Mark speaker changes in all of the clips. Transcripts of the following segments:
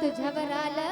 Speaker 1: तुझ्यावर आलं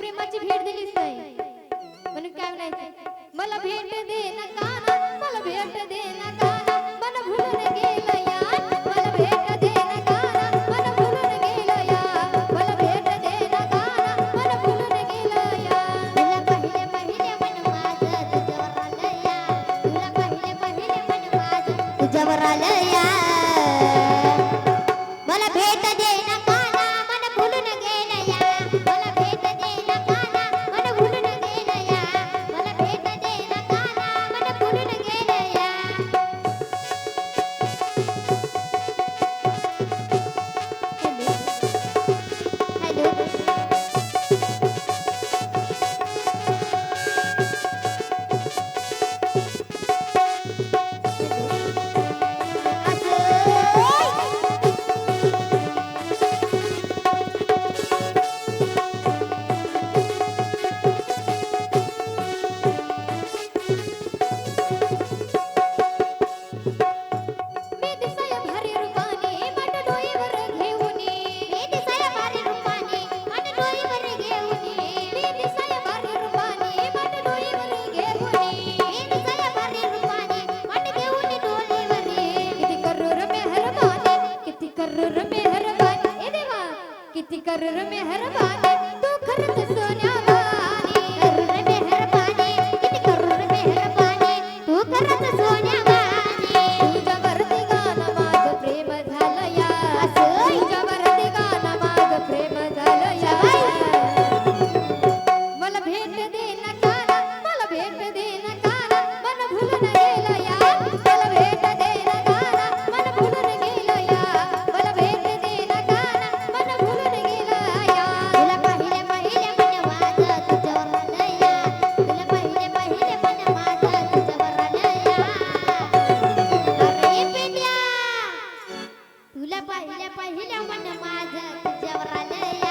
Speaker 1: प्रेमाची भेट दिलीच नाही. म्हणून काय म्हणायचं मला भेट दे नका मेहरबान तू खरंच सोन्या पहिलं मन माझ तुझ्यावर
Speaker 2: आलया.